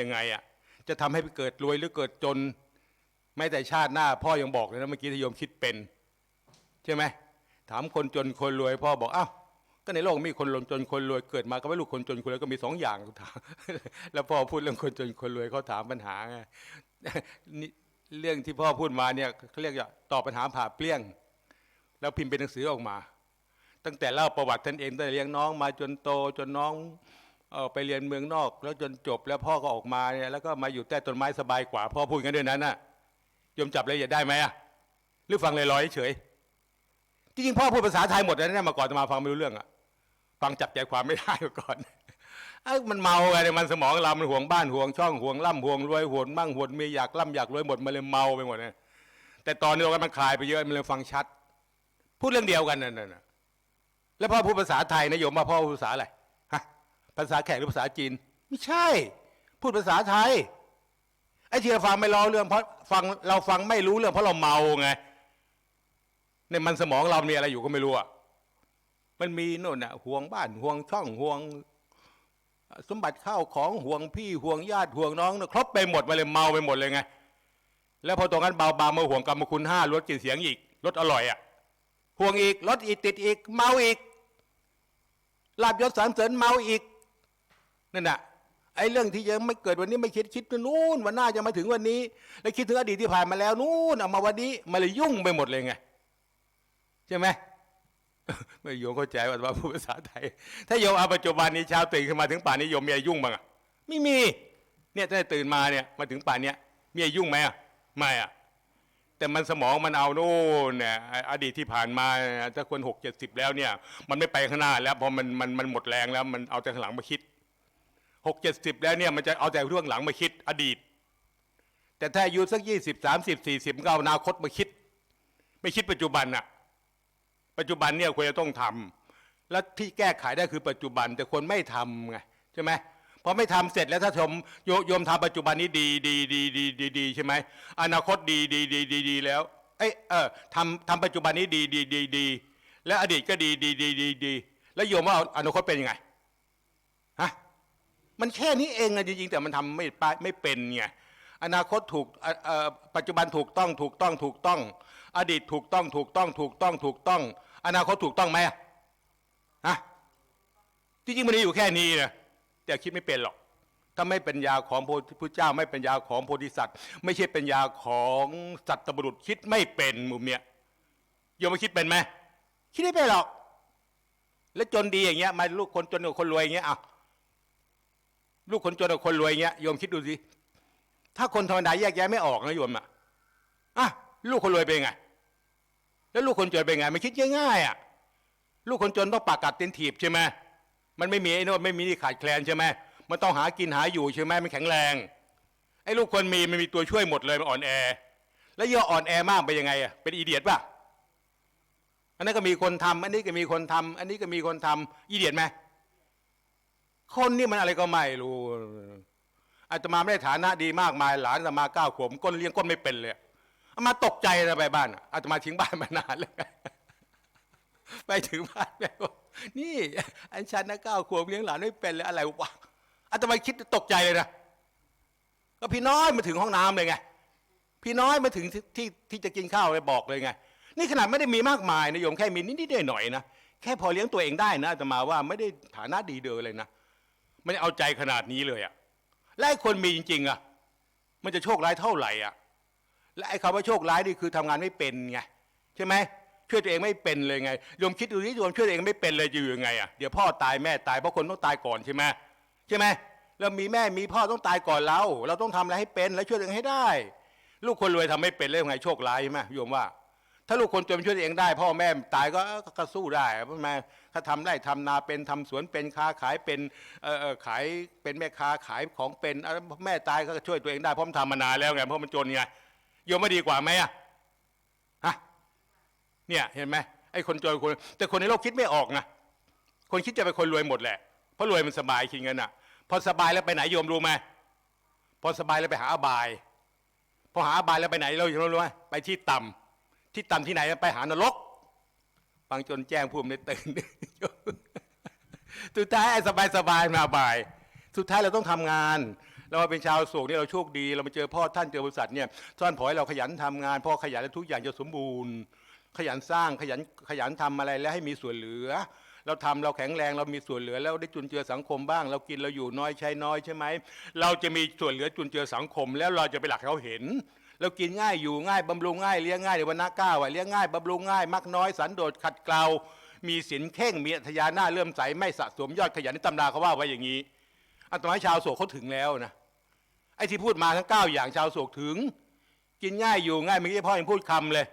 ำยังไงอะจะทำให้เกิดรวยหรือเกิดจนแม้แต่ชาติหน้า พ่อยังบอกเลยนะเมื่อกี้ทโยมคิดเป็น ใช่ไหมถามคนจนคนรวย พ่อบอกอ้าวก็ในโลกมีคนจนคนรวยเกิดมาก็ไม่รู้คนจนคนรวยก็มีสองอย่างถามแล้วพ่อพูดเรื่องคนจนคนรวยเขาถามปัญหาไงนี่เรื่องที่พ่อพูดมาเนี่ยเขาเรียกว่าตอบปัญหาผ่าเปลี่ยง แล้วพิมพ์เป็นหนังสือออกมา ตั้งแต่เล่าประวัติท่านเองตั้งแต่เลี้ยงน้องมาจนโตจนน้อง เออไปเรียนเมืองนอก แล้วจนจบแล้วพ่อก็ออกมาเนี่ยแล้วก็มาอยู่ใต้ต้นไม้สบายกว่าพ่อพูดกันด้วยนั้นน่ะยมจับละเอียดได้ไหมอะหรือฟังลอยๆเฉยจริงพ่อพูดภาษาไทยหมดแล้วนะมาก่อนจะมาฟังไม่รู้เรื่องอะฟังจับใจความไม่ได้มาก่อนเอ้มันเมาไงมันสมองเรามันห่วงบ้านห่วงช่องห่วงร่ำห่วงรวยห่วงมั่งห่วงมีอยากร่ำอยากรวยหมดมันเลยเมาไปหมดเนี่ยแต่ตอนนี้เราก็มันคลายไปเยอะมันเลยฟังชัด พูดเรื่องเดียวกันนั่นน่ะแล้วพ่อพูดภาษาไทยนะโยมว่าพ่อพูดภาษาอะไร ภาษาแขกหรือภาษาจีน ไม่ใช่ พูดภาษาไทยไอ้ที่เราฟังไม่รู้เรื่องเพราะฟังเราฟังไม่รู้เรื่องเพราะเราเมาไงในมันสมองเรามีอะไรอยู่ก็ไม่รู้อะมันมีโน่นน่ะห่วงบ้านห่วงช่องห่วง สมบัติข้าวของห่วงพี่ห่วงญาติห่วงน้องเนี่ยครบไปหมดมาเลยเมาไปหมดเลยไงแล้วพอตรงนั้นเบาบามาห่วงกรรมคุณห้าลดกลิ่นเสียงอีกลดอร่อยอะห่วงอีกรถอีกติดอีก เมาอีกลาบยศสารเสริญเมาอีก นั่นน่ะไอ้เรื่องที่ยังไม่เกิดวันนี้ไม่คิดคิดนู่นวันหน้าจะมาถึงวันนี้ แล้วคิดถึงอดีตที่ผ่านมาแล้วนู่นเอามาวันนี้มันเลยยุ่งไปหมดเลยไงใช่ไหมไม่โยมเข้าใจว่าพูดภาษาไทย ถ้าโยมเอาปัจจุบันนี้เช้าตื่นขึ้นมาถึงป่านนี้โยมมีอะไรยุ่งบ้างอะไม่มี เนี่ยถ้าตื่นมาเนี่ยมาถึงป่านเนี้ยมีอะไรยุ่งไหมอะไม่อะแต่มันสมองมันเอาโน่นเนี่ยอดีตที่ผ่านมาถ้าคนหกเจ็ดสิบแล้วเนี่ย มันไม่ไปข้างหน้าแล้วพราะมันมันมันหมดแรงแล้ว มันเอาแต่ข้างหลังมาคิด หกเจ็ดสิบแล้วเนี่ยมันจะเอาแต่เรื่องหลังมาคิดอดีต แต่ถ้าอายุสักยี่สิบสามสิบสี่สิบก็เอาอนาคตมาคิด ไม่คิดปัจจุบันอะปัจจุบันเนี่ยควรจะต้องทำแล้วที่แก้ไขได้คือปัจจุบันแต่คนไม่ทำไงใช่ไหมพอไม่ทำเสร็จแล้วถ้าชมโยโยมทำปัจจุบันนี้ดีดีดีดีดีดีใช่ไหมอนาคตดีดีดีดีดีแล้วเอ้เออทำทำปัจจุบันนี้ดีดีดีดีและอดีตก็ดีดีดีดีดีแล้วโยมว่าอนาคตเป็นยังไง มันแค่นี้เองนะจริงๆ แต่มันทำไม่ปะไม่เป็นไงอนาคตถูกปัจจุบันถูกต้องถูกต้องถูกต้อง อดีตถูกต้องถูกต้องถูกต้องถูกต้อง อนาคตถูกต้องไหมอะฮะจริงๆมันอยู่แค่นี้นะแต่คิดไม่เป็นหรอก ถ้าไม่เป็นยาของพระพุทธเจ้าไม่เป็นยาของโพธิสัตว์ ไม่ใช่เป็นยาของสัตว์บุรุษคิดไม่เป็นมุมเนี้ยโยมมาคิดเป็นไหมคิดไม่เป็นหรอก แล้วจนดีอย่างเงี้ยมาลูกคนจนกับคนรวยอย่างเงี้ยอะ ลูกคนจนกับคนรวยอย่างเงี้ยโยมคิดดูสิถ้าคนธรรมดาแยกแยะไม่ออกนะโยมอะอะลูกคนรวยเป็นไง แล้วลูกคนจนเป็นไงมันคิดง่ายๆอะลูกคนจนต้องปากกัดเต็นถีบใช่ไหมมันไม่มีไอ้โนนไม่มีที่ขาดแคลนใช่ไหมมันต้องหากินหาอยู่ใช่ไหมมันแข็งแรงไอ้ลูกคนมีมันมีตัวช่วยหมดเลยมันอ่อนแอ แล้วเยออ่อนแอมากไปยังไงอะเป็นอีเดียตป่ะอันนั้นก็มีคนทำอันนี้ก็มีคนทำอันนี้ก็มีคนทำอีเดียตไหม คนนี่มันอะไรก็ไม่รู้อาตมาไม่ได้ฐานะดีมากมายหลานอาตมาเก้าขวบก้นเลี้ยงก้นไม่เป็นเลยอามาตกใจนะไปบ้านอาตมาทิ้งบ้านมานานเลยไปถึงบ้านแล้วนี่อันชันนะเก้าขวบเลี้ยงหลานไม่เป็นเลยอะไรวะอาตมาคิดตกใจเลยนะก็พี่น้อยมาถึงห้องน้ำเลยไงพี่น้อยมาถึงที่ที่จะกินข้าวเลยบอกเลยไง นี่ขนาดไม่ได้มีมากมายนะโยมแค่มีนิดๆหน่อยๆนะแค่พอเลี้ยงตัวเองได้นะอาตมาว่าไม่ได้ฐานะดีเดอเลยนะ ม่ได้เอาใจขนาดนี้เลยอะและไอ้คนมีจริง ๆอะมันจะโชคร้ายเท่าไหร่อะและไอ้คำว่าโชคร้ายนี่คือทำงานไม่เป็นไงใช่ไหมช่วยตัวเองไม่เป็นเลยไงโยมคิดดูที่โยมช่วยตัวเองไม่เป็นเลยจะอยู่ยังไงอะเดี๋ยวพ่อตายแม่ตายเพราะคนต้องตายก่อนใช่ไหมใช่ไหมแล้วมีแม่มีพ่อต้องตายก่อนเรา เราต้องทำอะไรให้เป็น และช่วยตัวเองให้ได้ ลูกคนรวยทำไม่เป็นเลยยังไงโชคร้ายใช่ไหมโยมว่า ถ้าลูกคนจนช่วยเองได้ พ่อแม่ตายก็ก็สู้ได้เพราะแม่ถ้าทำได้ทำนาเป็นทำสวนเป็นค้าขายเป็นเอ่อขายเป็นแม่ค้าขายของเป็นแม่ตายก็ช่วยตัวเองได้เพราะมันทำมานานแล้วไงเพราะมันจนไงโยมไม่ดีกว่าไหมอะฮะเนี่ยเห็นไหมไอ้คนจนคน แต่คนในโลกคิดไม่ออกนะคนคิดจะเป็นคนรวยหมดแหละเพราะรวยมันสบายคิดเงินอะ พอสบายแล้วไปไหนโยมรู้ไหมพอสบายแล้วไปหาอบาย พอหาอบายแล้วไปไหนเรารู้ไหมไปที่ต่ำ ที่ต่ำที่ไหนไปหานรกฟังจนแจ้งภูมิในตื่นสุดท้ายสบายสบายมาอบาย สุดท้ายเราต้องทำงานเราเป็นชาวโศกนี่เราโชคดี เรามาเจอพ่อท่านเจอบริษัทเนี่ยท่านขอให้เราขยันทำงานพ่อขยันแล้วทุกอย่างจะสมบูรณ์ ขยันสร้างขยันขยันทำอะไรแล้วให้มีส่วนเหลือ เราทำเราแข็งแรงเรามีส่วนเหลือ แล้วได้จุนเจือสังคมบ้าง เรากินเราอยู่น้อยใช้น้อยใช่ไหมเราจะมีส่วนเหลือจุนเจือสังคม แล้วเราจะไปหลักเขาเห็น เรากินง่ายอยู่ง่ายบำรุงง่ายเลี้ยงง่ายเดวันหน้าก้าวเลี้ยงง่ายบำรุงง่ายมักน้อยสันโดษขัดเกลา มีศีลเข่งมีอัธยาหน้าเลื่อมใสไม่สะสมยอดขยันในตำราเขาว่าไว้อย่างนี้อัตมาชาวโศกเขาถึงแล้วนะไอ้ที่พูดมาทั้งเก้าอย่างชาวโศกถึง กินง่ายอยู่ง่ายเมื่อกี้พ่อยังพูดคำเลย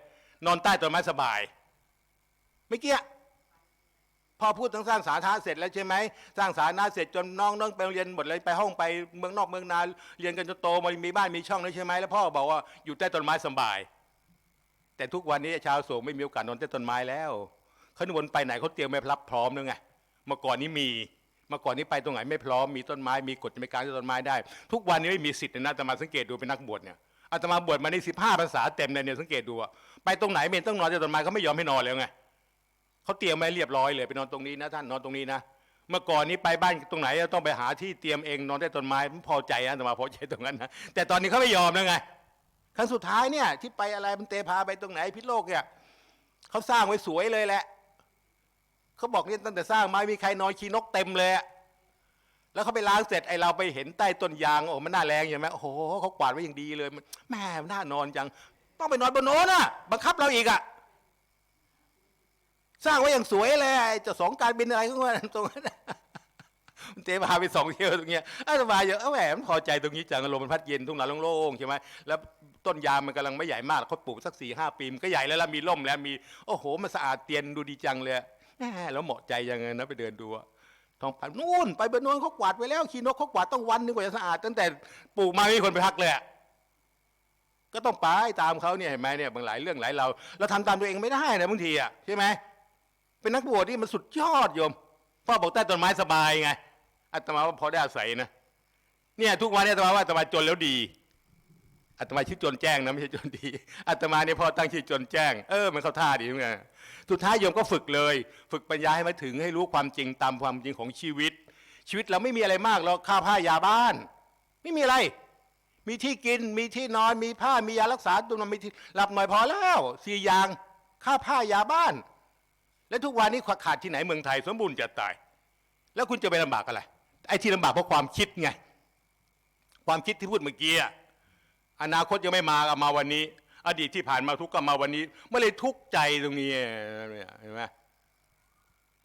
นอนใต้ต้นไม้สบายเมื่อกี้ พอพูดทั้งสร้างสาธารณะเสร็จแล้วใช่ไหมสร้างสาธารณะเสร็จจนน้องน้องไปโรงเรียนหมดเลยไปห้องไปเมืองนอกเมืองนาเรียนกันจนโตมามีบ้านมีช่องแล้วใช่ไหมแล้วพ่อบอกว่าอยู่ใต้ต้นไม้สบาย แต่ทุกวันนี้ชาวโศกไม่มีโอกาสนอนใต้ต้นไม้แล้วเขาวนไปไหนเขาเตรียมไม่รับพร้อมแล้วไงเมื่อก่อนนี้มีเมื่อก่อนนี้ไปตรงไหนไม่พร้อมมีต้นไม้มีกฎจะมีการที่ต้นไม้ได้ ทุกวันนี้ไม่มีสิทธิ์นะอาตมาสังเกตดูเป็นนักบวชเนี่ยอาตมาบวชมาในสิบห้าภาษาเต็มเลยเนี่ยสังเกตดูอะไปตรงไหนเมนต้องนอนใต้ต้นไม้เขาไม่ยอมให้นอนแล้วไง เขาเตรียมไว้เรียบร้อยเลยไปนอนตรงนี้นะท่านนอนตรงนี้นะเมื่อก่อนนี้ไปบ้านตรงไหนต้องไปหาที่เตรียมเองนอนใต้ต้นไม้ผมพอใจนะอาตมาพอใจตรงนั้นนะแต่ตอนนี้เขาไม่ยอมแล้วไงครั้งสุดท้ายเนี่ยที่ไปอะไรมันเตพาไปตรงไหนพิษโลกเนี่ยเขาสร้างไว้สวยเลยแหละเขาบอกเนี่ยตั้งแต่สร้างมามีใครนอนขี้นกเต็มเลยแล้วเขาไปล้างเสร็จไอเราไปเห็นใต้ต้นยางโอ้มันน่าแรงใช่ไหมโอ้โหเขากวาดไว้อย่างดีเลยมันแม่น่านอนจัง ต้องไปนอนบนโน้นน่ะบังคับเราอีกอะ สร้างไว้อย่างสวยเลยไอ้เจ้าสองการบินอะไรก็ว่าตรงนั้นน่ะมันเตพาไปสองเที่ยวตรงเนี้ยอาตมาเยอะแหมมันพอใจตรงนี้จังอารมณ์มันพัดเย็นทุ่งนาโล่งๆใช่ไหมแล้วต้นยางมันกำลังไม่ใหญ่มากเขาปลูกสักสี่ห้าปีมันก็ใหญ่แล้วล้วมีร่มแล้วมีโอ้โหมันสะอาดเตียนดูดีจังเลยแล้วเหมาะใจยังไงนะไปเดินดูท้องป่านู่นไปบนโน้นเขากวาดไว้แล้วขี้นกเขากวาดต้องวันหนึงกว่าจะสะอาด ตั้งแต่ปลูกมาไม่มีคนไปพักเลยก็ต้องไปตามเขาเนี่ยเห็นไหมเนี่ยบางหลายเรื่องหลายเราเราทำตามตัวเองไม่ได้นะบางทีอะใช่ไหม เป็นนักบวชที่มันสุดยอดโยมพ่อบอกใต้ต้นไม้สบายไงอาตมาว่าพอได้อาศัยนะเนี่ยทุกวันนี้อาตมาว่าอาตมาจนแล้วดีอาตมาชื่อจนแจ้งนะไม่ใช่จนดีอาตมาเนี่ยพอตั้งชื่อจนแจ้งเออมันเข้าท่าดีเหมือนกันสุดท้ายโยมก็ฝึกเลย ฝึกปัญญาให้มาถึงให้รู้ความจริงตามความจริงของชีวิต ชีวิตเราไม่มีอะไรมากเราค่าผ้ายาบ้าน ไม่มีอะไร มีที่กินมีที่นอนมีผ้ามียารักษาตัวมันมีที่หลับหน่อยพอแล้วสี่อย่างค่าผ้ายาบ้าน และทุกวันนี้ขาดที่ไหนเมืองไทยสมบูรณ์จะตาย แล้วคุณจะไปลำบากอะไร ไอ้ที่ลำบากเพราะความคิดไง ความคิดที่พูดเมื่อกี้อนาคตยังไม่มาก็มาวันนี้ อดีตที่ผ่านมาทุกข์ก็มาวันนี้เมื่อเลยทุกข์ใจตรงนี้เนี่ยเห็นไหม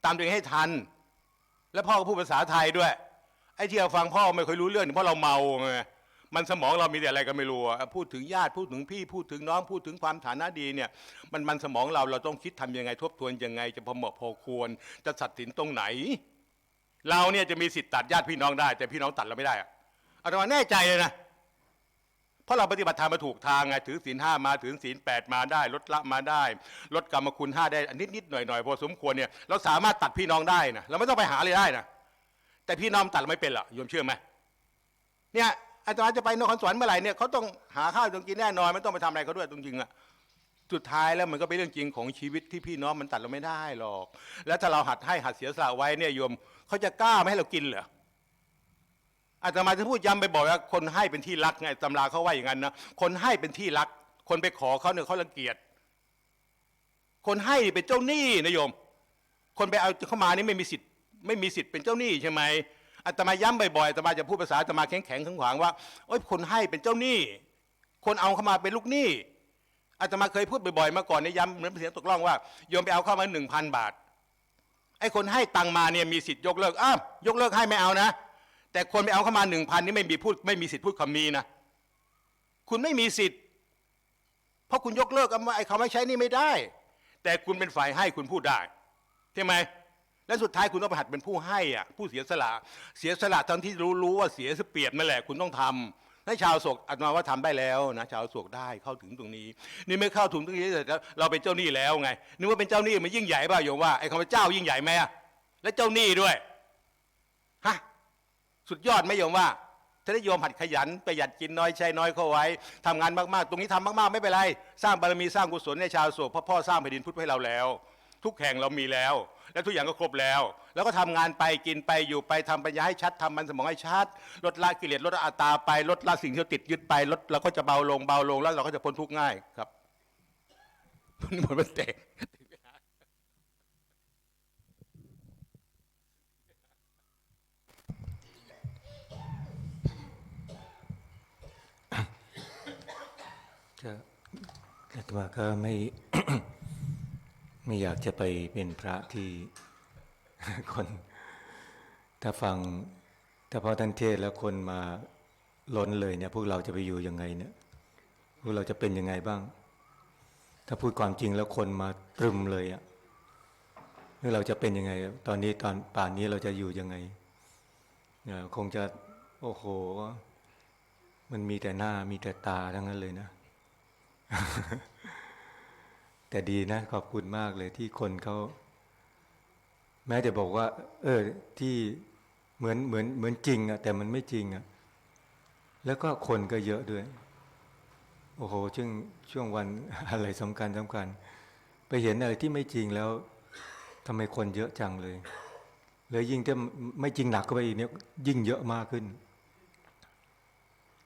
ตามตัวเองให้ทัน แล้วพ่อก็พูดภาษาไทยด้วย ไอ้ที่เราฟังพ่อไม่ค่อยรู้เรื่องเพราะเราเมาไง มันสมองเรามีแต่อะไรก็ไม่รู้อะพูดถึงญาติพูดถึงพี่พูดถึงน้องพูดถึงความฐานะดีเนี่ยมันมันสมองเราเราต้องคิดทำยังไงทบทวนยังไง จะพอเหมาะพอควร จะสัดสินตรงไหน เราเนี่ยจะมีสิทธิ์ตัดญาติพี่น้องได้ แต่พี่น้องตัดเราไม่ได้อะอาตมาแน่ใจเลยนะเพราะเราปฏิบัติธรรมมาถูกทางไงถือศีลห้ามาถือศีลแปดมาได้ ลดละมาได้ ลดกรรมคุณห้าได้นิดนิดๆหน่อยหน่อยๆพอสมควรเนี่ยเราสามารถตัดพี่น้องได้นะเราไม่ต้องไปหาเลยได้นะแต่พี่น้องตัดเราไม่เป็นหรอกโยมเชื่อไหมเนี่ย อาจารย์จะไปนครสวรรค์เมื่อไหร่เนี่ยเขาต้องหาข้าวต้องกินแน่นอนไม่ต้องไปทำอะไรเขาด้วยตรงจริงอะสุดท้ายแล้วมันก็เป็นเรื่องจริงของชีวิตที่พี่น้องมันตัดเราไม่ได้หรอก แล้วถ้าเราหัดให้หัดเสียสละไว้เนี่ยโยมเขาจะกล้าไม่ให้เรากินเหรออาตมาจะพูดย้ำไปบอกว่าคนให้เป็นที่รักไงตำราเขาว่าอย่างนั้นนะคนให้เป็นที่รัก คนไปขอเขาเนี่ยเขารังเกียจคนให้เป็นเจ้าหนี้นะโยม คนไปเอาเข้ามานี่ไม่มีสิทธิ์ไม่มีสิทธิ์เป็นเจ้าหนี้ใช่ไหม อาตมาย้ำบ่อยๆอาตมาจะพูดภาษาอาตมาแข็งแข็งขวางว่าโอ้ยคนให้เป็นเจ้าหนี้ คนเอาเข้ามาเป็นลูกหนี้อาตมาเคยพูดบ่อยๆมาก่อนเนี่ยย้ำเหมือนเสียงตกล่องว่าโยมไปเอาเข้ามาหนึ่งพันบาทไอ้คนให้ตังมาเนี่ยมีสิทธิ์ยกเลิกอ้าวยกเลิกให้ไม่เอานะ แต่คนไปเอาเข้ามาหนึ่งพันนี่ไม่มีพูดไม่มีสิทธิ์พูดคำนี้นะคุณไม่มีสิทธิ์ เพราะคุณยกเลิกไอ้คำว่าใช้นี่ไม่ได้ แต่คุณเป็นฝ่ายให้คุณพูดได้ใช่ไหม และสุดท้ายคุณต้องไปหัดเป็นผู้ให้อะผู้เสียสละเสียสละทั้งที่รู้รู้ว่าเสียเปรียบนั่นแหละคุณต้องทำให้ชาวโศกอาตมาว่าทำได้แล้วนะชาวโศกได้เข้าถึงตรงนี้ นี่ไม่เข้าถึงตรงนี้แต่เราเป็นเจ้าหนี้แล้วไงนึกว่าเป็นเจ้าหนี้มันยิ่งใหญ่ป่ะโยมว่าไอ้คำว่าเจ้ายิ่งใหญ่ไหมอะและเจ้าหนี้ด้วยฮะสุดยอดไหมโยมว่าถ้าได้โยมหัดขยันประหยัดกินน้อยใช้น้อยเข้าไว้ทำงานมากๆ ตรงนี้ทำมากๆไม่เป็นไร สร้างบารมีสร้างกุศลในชาวโศกพราะพ่อสร้างแผ่นดินพุทธให้เราแล้ว ทุกแห่งเรามีแล้ว และทุกอย่างก็ครบแล้ว แล้วก็ทำงานไปกินไปอยู่ไปทำปัญญาให้ชัดทำมันสมองให้ชัด ลดละกิเลสลดอัตตาไปลดละสิ่งที่เราติดยึดไปลดเราก็จะเบาลงเบาลงแล้วเราก็จะพ้นทุกข์ง่ายครับนี่หมดมันเตะก็อาตมาก็ไม่ ไม่อยากจะไปเป็นพระที่คน ถ้าฟังถ้าพอท่านเทศแล้วคนมาล้นเลยเนี่ย พวกเราจะไปอยู่ยังไงเนี่ย พวกเราจะเป็นยังไงบ้าง ถ้าพูดความจริงแล้วคนมาตรึมเลยอะ่ะแล้วเราจะเป็นยังไง ตอนนี้ตอนป่านนี้เราจะอยู่ยังไงเนี่ยคงจะโอ้โห มันมีแต่หน้ามีแต่ตาทั้งนั้นเลยนะ แต่ดีนะขอบคุณมากเลยที่คนเขาแม้จะบอกว่า เออ ที่เหมือนเหมือนเหมือนจริงอะแต่มันไม่จริงอะแล้วก็คนก็เยอะด้วย โอ้โหช่วงช่วงวันอะไรสำคัญสำคัญ ไปเห็นอะไรที่ไม่จริงแล้วทำไมคนเยอะจังเลยเลยยิ่งถ้าไม่จริงหนักก็ไปอีกเนี่ยยิ่งเยอะมากขึ้น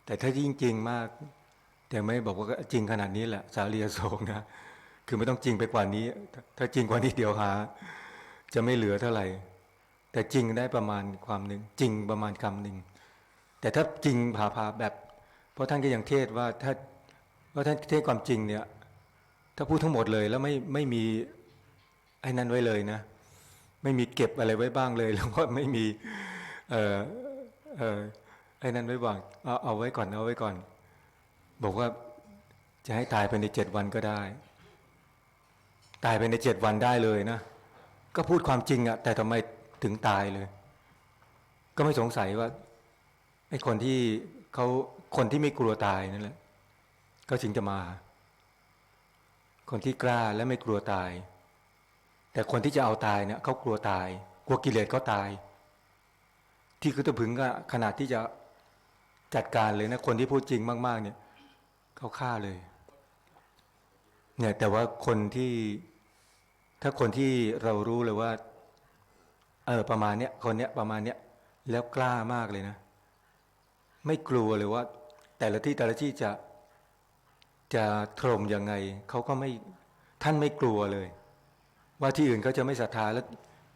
แต่ถ้ายิ่งจริงมาก แต่ไม่บอกว่าจริงขนาดนี้แหละ สารีอโศกนะ คือไม่ต้องจริงไปกว่านี้ ถ้าจริงกว่านี้เดี๋ยวหา จะไม่เหลือเท่าไหร่ แต่จริงได้ประมาณความหนึ่งจริงประมาณคำหนึ่งแต่ถ้าจริงผ่าพาแบบ เพราะท่านก็ยังเทศว่าถ้าว่าท่านเทศความจริงเนี่ย ถ้าพูดทั้งหมดเลยแล้วไม่ไม่มีไอ้นั้นไว้เลยนะ ไม่มีเก็บอะไรไว้บ้างเลย แล้วก็ไม่มี เออเออไอ้นั้นไว้บ้างเอาเอาไว้ก่อนเอาไว้ก่อน บอกว่าจะให้ตายภายในเจ็ดวันก็ได้ ตายภายในเจ็ดวันได้เลยนะ ก็พูดความจริงอะแต่ทำไมถึงตายเลย ก็ไม่สงสัยว่าไอ้คนที่เขาคนที่ไม่กลัวตายนั่นแหละก็ถึงจะมา คนที่กล้าและไม่กลัวตาย แต่คนที่จะเอาตายเนี่ยเขากลัวตาย กลัวกิเลสเขาตาย ที่คือตะพึงก็ขนาดที่จะจัดการเลยนะ คนที่พูดจริงมาก ๆ เนี่ยเขาฆ่าเลย เนี่ยแต่ว่าคนที่ถ้าคนที่เรารู้เลยว่า เออประมาณเนี้ยคนเนี้ยประมาณเนี้ยแล้วกล้ามากเลยนะ ไม่กลัวเลยว่า แต่ละที่แต่ละที่จะจะถล่มยังไงเขาก็ไม่ท่านไม่กลัวเลย ว่าที่อื่นเขาจะไม่ศรัทธาแล้ว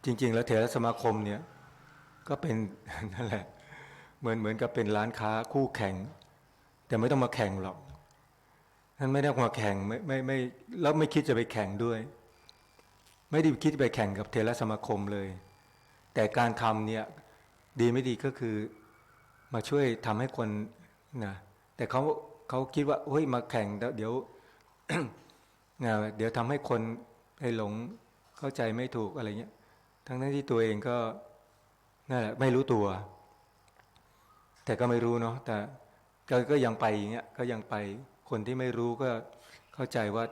จริง ๆ แล้วเถรสมาคมเนี่ย ก็เป็นนั่นแหละ เหมือนเหมือนกับเป็นร้านค้าคู่แข่ง แต่ไม่ต้องมาแข่งหรอก ท่านไม่ได้มาแข่งไม่ไม่ไม่แล้วไม่คิดจะไปแข่งด้วย ไม่ได้คิดไปแข่งกับเทรสมาคมเลย แต่การทำเนี่ยดีไม่ดีก็คือมาช่วยทำให้คนนะแต่เขาเขาคิดว่าเฮ้ยมาแข่งแล้วเดี๋ยวนะเดี๋ยวทำให้คนให้หลงเข้าใจไม่ถูกอะไรเงี้ย ทั้งนั้นที่ตัวเองก็นั่นแหละไม่รู้ตัว แต่ก็ไม่รู้เนาะแต่ก็ยังไปอย่างเงี้ยก็ยังไป คนที่ไม่รู้ก็เข้าใจว่า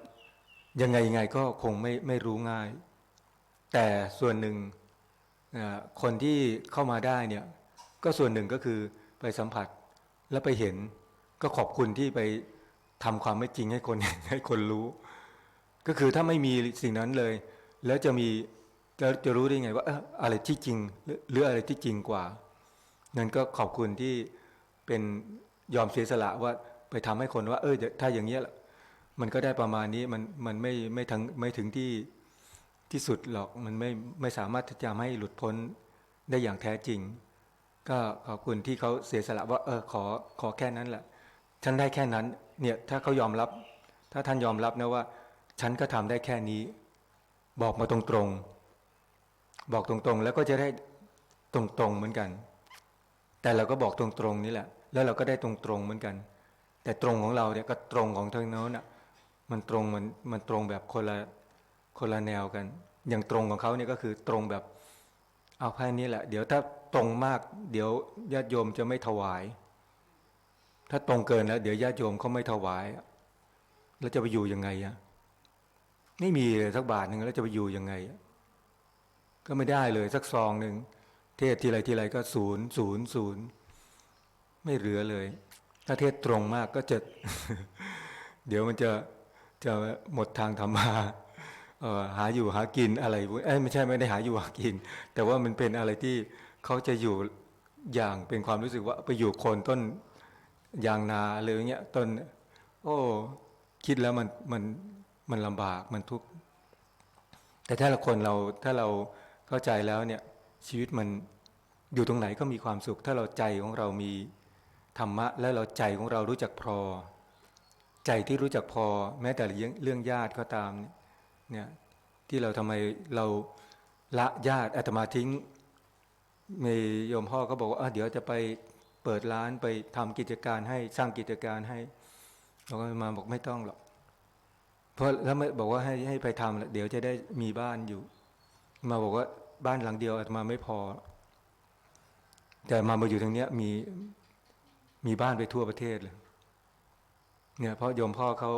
ยังไงยังไงก็คงไม่ไม่รู้ง่าย แต่ส่วนหนึ่งคนที่เข้ามาได้เนี่ย ก็ส่วนหนึ่งก็คือไปสัมผัสแล้วไปเห็น ก็ขอบคุณที่ไปทำความไม่จริงให้คนให้คนรู้ ก็คือถ้าไม่มีสิ่งนั้นเลย แล้วจะมีจะจะรู้ได้ไงว่าอะไรที่จริงหรืออะไรที่จริงกว่านั่นก็ขอบคุณที่เป็นยอมเสียสละว่า ไปทำให้คนว่าเออถ้าอย่างเงี้ยล่ะมันก็ได้ประมาณนี้มันมันไม่ไม่ถึงไม่ถึงที่ที่สุดหรอกมันไม่ไม่สามารถที่จะทำให้หลุดพ้นได้อย่างแท้จริง ก็ขอบคุณที่เขาเสียสละว่าเออขอขอแค่นั้นแหละ ฉันได้แค่นั้นเนี่ยถ้าเขายอมรับ ถ้าท่านยอมรับนะว่า ฉันก็ทำได้แค่นี้ บอกมาตรงๆ บอกตรงๆ แล้วก็จะได้ตรงๆเหมือนกัน แต่เราก็บอกตรงๆนี่แหละ แล้วเราก็ได้ตรงๆเหมือนกัน แต่ตรงของเราเนี่ยก็ตรงของทางโน้นอะมันตรงมันมันตรงแบบคนละคนละแนวกัน อย่างตรงของเขาเนี่ยก็คือตรงแบบเอาแค่นี้แหละ เดี๋ยวถ้าตรงมาก เดี๋ยวญาติโยมจะไม่ถวาย ถ้าตรงเกินแล้วเดี๋ยวญาติโยมเขาไม่ถวายแล้วจะไปอยู่ยังไงอะไม่มีเลยสักบาทหนึ่งแล้วจะไปอยู่ยังไง ก็ไม่ได้เลยสักซองหนึ่งเทศทีไรทีไรก็ศูนย์ศูนย์ศูนย์ไม่เหลือเลย ถ้าเทศตรงมากก็จะ เดี๋ยวมันจะจะหมดทางธรรมาหาอยู่หากินอะไรเอ้ยไม่ใช่ไม่ได้หาอยู่หากิน แต่ว่ามันเป็นอะไรที่เขาจะอยู่อย่างเป็นความรู้สึกว่าไปอยู่โคนต้นยางนาหรืออย่างเงี้ยต้น โอ้คิดแล้วมันมันมันลำบากมันทุกข์แต่ถ้าเราคนเราถ้าเราเข้าใจแล้วเนี่ยชีวิตมันอยู่ตรงไหนก็มีความสุข ถ้าเราใจของเรามี ธรรมะและเราใจของเรารู้จักพอ ใจที่รู้จักพอ แม้แต่เรื่องเรื่องญาติก็ตามเนี่ยที่เราทำไมเราละญาติอาตมาทิ้งมีโยมพ่อก็บอกว่าเดี๋ยวจะไปเปิดร้านไปทำกิจการให้สร้างกิจการให้เราก็มาบอกไม่ต้องหรอกเพราะแล้วไม่บอกว่าให้ให้ไปทำเดี๋ยวจะได้มีบ้านอยู่ มาบอกว่าบ้านหลังเดียวอาตมาไม่พอ แต่มามาอยู่ตรงเนี้ยมี มีบ้านไปทั่วประเทศเลยเนี่ยเพราะโยมพ่อเขา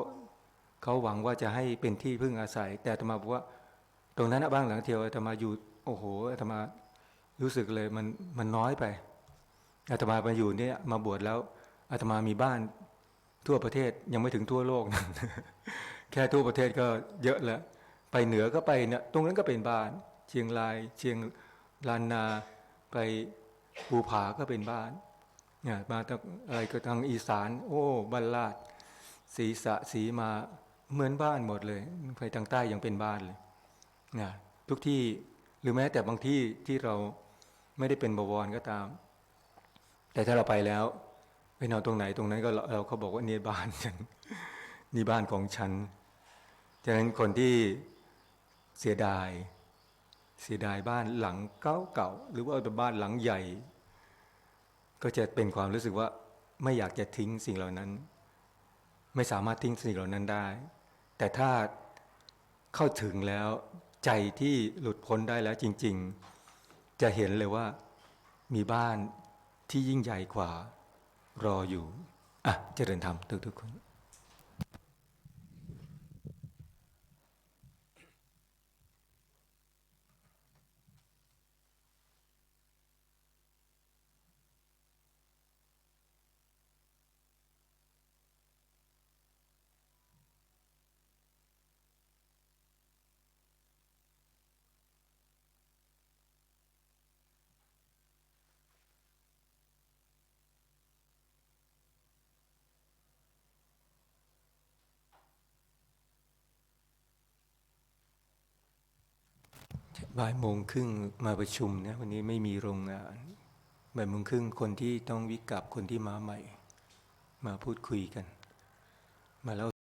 เขาหวังว่าจะให้เป็นที่พึ่งอาศัย แต่อาตมาบอกว่า ตรงนั้นนะบ้านหลังเดียวอาตมาอยู่โอ้โหอาตมารู้สึกเลยมันมันน้อยไปอาตมามาอยู่เนี่ยมาบวชแล้วอาตมามีบ้านทั่วประเทศยังไม่ถึงทั่วโลกนะแค่ทั่วประเทศก็เยอะแล้ว ไปเหนือก็ไปเนี่ยตรงนั้นก็เป็นบ้าน เชียงราย เชียงลานนา ไปภูผาก็เป็นบ้าน เนี่ยมาทางอะไรก็ทางอีสาน โอ้บ้านลาดศีสะศีมาเหมือนบ้านหมดเลย ไปทางใต้ยังเป็นบ้านเลยนี่ยทุกที่หรือแม้แต่บางที่ที่เราไม่ได้เป็นบวรก็ตาม แต่ถ้าเราไปแล้วไปนอนตรงไหนตรงนั้นก็เราเขาบอกว่านี่บ้านฉันนี่บ้านของฉันฉะนั้นคนที่เสียดาย เสียดายบ้านหลังเก่าเก่าๆหรือว่าเป็นบ้านหลังใหญ่ ก็จะเป็นความรู้สึกว่าไม่อยากจะทิ้งสิ่งเหล่านั้น ไม่สามารถทิ้งสิ่งเหล่านั้นได้ แต่ถ้าเข้าถึงแล้วใจที่หลุดพ้นได้แล้วจริง ๆ จะเห็นเลยว่ามีบ้านที่ยิ่งใหญ่กว่ารออยู่ อะ เจริญธรรมทุกๆคน บ่ายโมงครึ่งมาประชุมนะวันนี้ไม่มีโรงงานบ่ายโมงครึ่งคนที่ต้องวิกับคนที่มาใหม่ มาพูดคุยกัน มาแล้ว